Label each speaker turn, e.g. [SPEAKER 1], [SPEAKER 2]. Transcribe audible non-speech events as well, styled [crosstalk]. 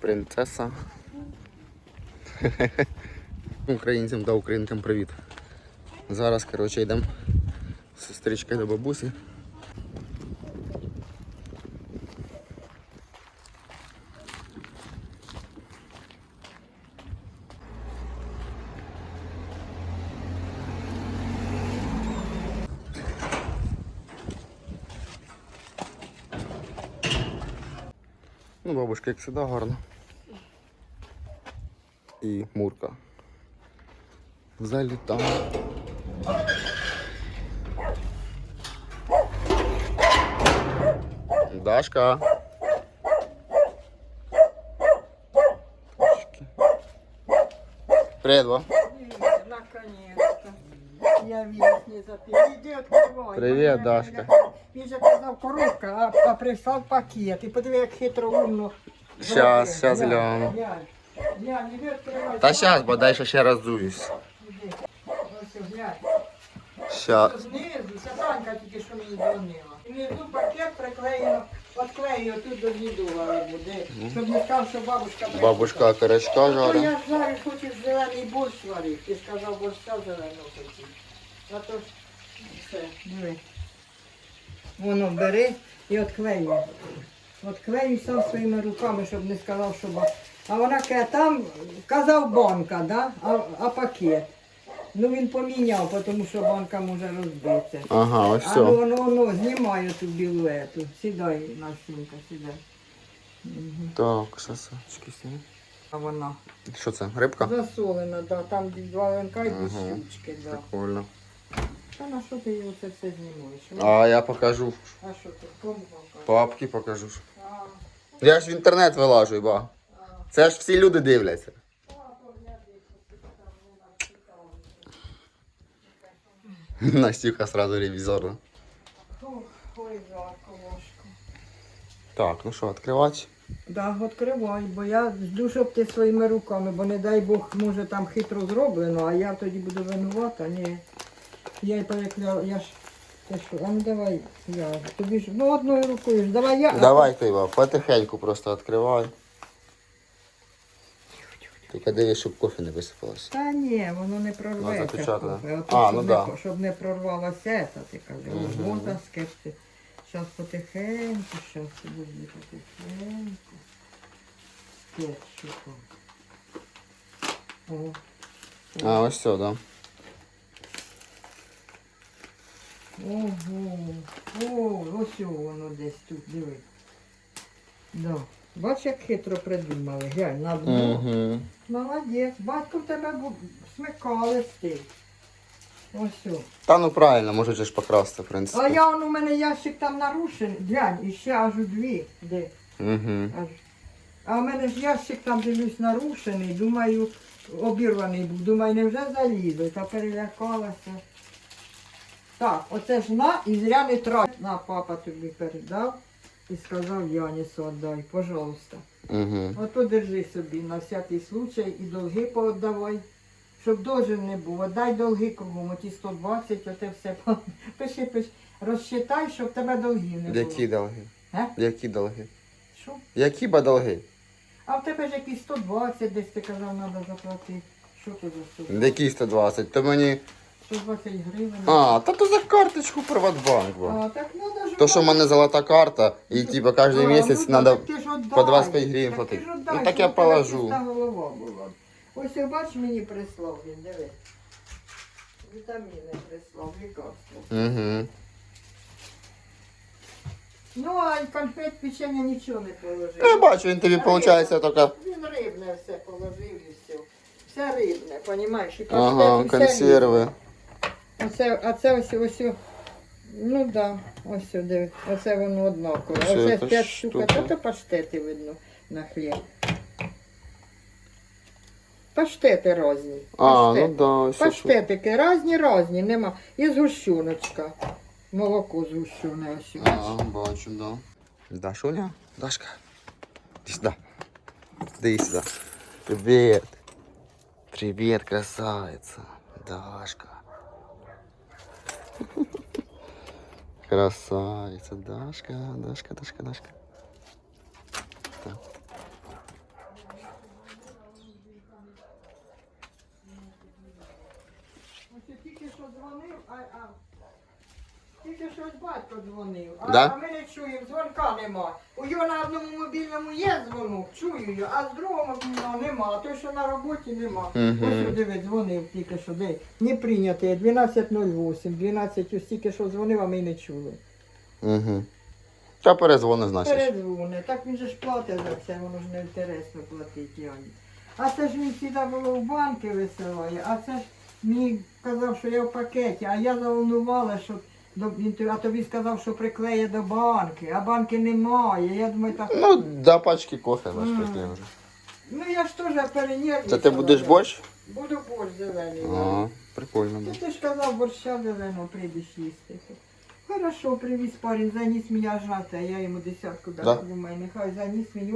[SPEAKER 1] Принцеса. [laughs] Українцям та українкам привіт. Зараз, коротше, йдемо з сестричкою до бабусі. Ну, бабушка, як завжди, гарно. І мурка. Залітав. Дашка. Привет, ба.
[SPEAKER 2] Наконец-то. Я вірус не запив. Іди відкривай.
[SPEAKER 1] Привіт,
[SPEAKER 2] Бо
[SPEAKER 1] Дашка.
[SPEAKER 2] Він же казав коробка, а, а прислав пакет. І подиви, як хитро умно.
[SPEAKER 1] Щас, щас гляну.
[SPEAKER 2] глянь. Глянь, іди відкривай.
[SPEAKER 1] Та щас, бодай що ще роздуюсь.
[SPEAKER 2] Іди. Ось, глянь.
[SPEAKER 1] Щас.
[SPEAKER 2] Знизу, ця тільки що мені дзвонила. І внизу пакет приклеєно, відклею тут до дідула буде. Щоб не сказав, що бабушка прийшла.
[SPEAKER 1] Бабушка окорочка
[SPEAKER 2] Ну,
[SPEAKER 1] жарить.
[SPEAKER 2] я жарю, хочеш зелений борщ варити. Ти сказав борща зеленого хотів. А то ж все, диви. Воно бери і отклеюй. Отклеюй сам своїми руками, щоб не сказав, що ба. А вона каже, там казав банка, да? а, а пакет. Ну він поміняв, тому що банка може розбитися.
[SPEAKER 1] Ага, ось
[SPEAKER 2] А ну воно, воно, знімаю ту білу ету. Сідай, Настенька, сідай.
[SPEAKER 1] Так, сосочки сніми.
[SPEAKER 2] А вона.
[SPEAKER 1] Що це? Рибка?
[SPEAKER 2] Засолено, да, там два венка і
[SPEAKER 1] Ага.
[SPEAKER 2] щучки, да.
[SPEAKER 1] Прикольно.
[SPEAKER 2] На що ти його це все знімаєш?
[SPEAKER 1] А я покажу.
[SPEAKER 2] А що ти? Кому покажеш?
[SPEAKER 1] Папки покажу.
[SPEAKER 2] А,
[SPEAKER 1] Я ж в інтернет вилажу, ба. Це ж всі люди дивляться. [laughs] Настюха сразу ревізорна.
[SPEAKER 2] Ой, жарко, важко.
[SPEAKER 1] Так, ну що, відкривати?
[SPEAKER 2] Да, відкривай, бо я жду, щоб ти своїми руками, бо не дай Бог, може там хитро зроблено, а я тоді буду винувата. Ні. Я й перекляла, я ж. Ти що, а ну давай я. Тобі ж, ну одною рукою ж, давай я.
[SPEAKER 1] Давай ти, ба, потихеньку просто відкривай. Тільки дивись, щоб кофе не висипалося.
[SPEAKER 2] Та ні, воно не прорветься.
[SPEAKER 1] запечатане.
[SPEAKER 2] кофе. От
[SPEAKER 1] А,
[SPEAKER 2] щоб
[SPEAKER 1] ну
[SPEAKER 2] не,
[SPEAKER 1] да.
[SPEAKER 2] Щоб не прорвалося, це ти.
[SPEAKER 1] Мгм.
[SPEAKER 2] Вода скепти. Зараз потихеньку, зараз подожди, потихеньку. Кетчупом. О,
[SPEAKER 1] А, ось все, да.
[SPEAKER 2] Ого. О, ось воно десь тут, диви. Да. Бач, як хитро придумали. Глянь, на дно.
[SPEAKER 1] Угу.
[SPEAKER 2] Молодець. Батько в тебе був смикалистий. Ось о.
[SPEAKER 1] Та ну правильно, можуть ж покрасти, в принципі.
[SPEAKER 2] А я он у мене ящик там нарушений. Глянь, і ще аж у дві. Де?
[SPEAKER 1] Угу.
[SPEAKER 2] Аж. А в мене ж ящик там дивлюсь нарушений. Думаю, обірваний був. Думаю, не вже залізли, та перелякалася. Так, оце ж на і зря не трать. На, папа тобі передав і сказав Янісу віддай, пожалуйста.
[SPEAKER 1] Угу.
[SPEAKER 2] Ото держи собі на всякий случай і долги пооддавай. Щоб должен не був. Дай долги кругом, оті 120, оте все. [laughs] Пиши, пиши. Розчитай, щоб тебе долгів не було.
[SPEAKER 1] Які долги?
[SPEAKER 2] Е?
[SPEAKER 1] Які долги?
[SPEAKER 2] Що?
[SPEAKER 1] Які ба долги?
[SPEAKER 2] А в тебе ж якісь 120 десь ти казав, треба заплатити. Що ти за 120?
[SPEAKER 1] Які 120? То мені.
[SPEAKER 2] 120 гривень.
[SPEAKER 1] А, та то за карточку Приватбанк. ба.
[SPEAKER 2] А, так надо ж.
[SPEAKER 1] То, що в мене золота карта, і типа кожен місяць треба по
[SPEAKER 2] по
[SPEAKER 1] 25 гривень платити. Ну, так я положу.
[SPEAKER 2] голова була. Ось я бач, мені прислав він, диви. Вітаміни прислав, лікарство.
[SPEAKER 1] Угу.
[SPEAKER 2] Ну, а й конфет печення нічого не положив.
[SPEAKER 1] Я бачу, він тобі виходить тільки.
[SPEAKER 2] Він рибне все положив і все. Все рибне, понімаєш? І
[SPEAKER 1] Ага,
[SPEAKER 2] і все
[SPEAKER 1] консерви.
[SPEAKER 2] Оце, а це ось ось. Ну так, да, ось сюди. Оце воно однакове.
[SPEAKER 1] Що
[SPEAKER 2] Оце
[SPEAKER 1] це
[SPEAKER 2] 5 штук,
[SPEAKER 1] штука?
[SPEAKER 2] то паштети видно на хліб. Паштети різні.
[SPEAKER 1] А, ну да, ось.
[SPEAKER 2] Паштетики різні, різні, нема. І згущеночка. Молоко згущене ось.
[SPEAKER 1] А, бачу, да. Дашуня? Дашка. Иди сюда. Иди сюда. Привет. Привет, красавица. Дашка. [laughs] Красавица, Дашка, Дашка, Дашка, Дашка. Так.
[SPEAKER 2] Ось я тільки що дзвонив, а тільки що ось батько дзвонив, а,
[SPEAKER 1] Да?
[SPEAKER 2] а ми не чуємо, дзвонка нема. У його на одному мобільному є дзвонок, чую його, а з другого мобільного нема, а той, що на роботі нема. Ось сюди ви дзвонив тільки що, де не прийнятий, 12.08, 12 ось тільки що дзвонив, а ми й не чули.
[SPEAKER 1] Угу. Та перезвони, значить.
[SPEAKER 2] Передзвони, так він же ж платить за це, воно ж не інтересно платить Яні. А це ж він завжди було в банки висилає, а це ж мені казав, що я в пакеті, а я заволнувала, що до, він тобі- а тобі сказав, що приклеє до банки, а банки немає. Я думаю, так.
[SPEAKER 1] Ну, до пачки кофе наш вже.
[SPEAKER 2] Ну я ж теж перенервничала.
[SPEAKER 1] Це ти будеш борщ?
[SPEAKER 2] Буду борщ зелений.
[SPEAKER 1] Ага, прикольно
[SPEAKER 2] Ну,
[SPEAKER 1] буде.
[SPEAKER 2] ти ж казав, борща зеленого прийдеш їсти. Хорошо, привіз парень, заніс мені жати, а я йому десятку
[SPEAKER 1] Да?
[SPEAKER 2] думаю, нехай заніс мені.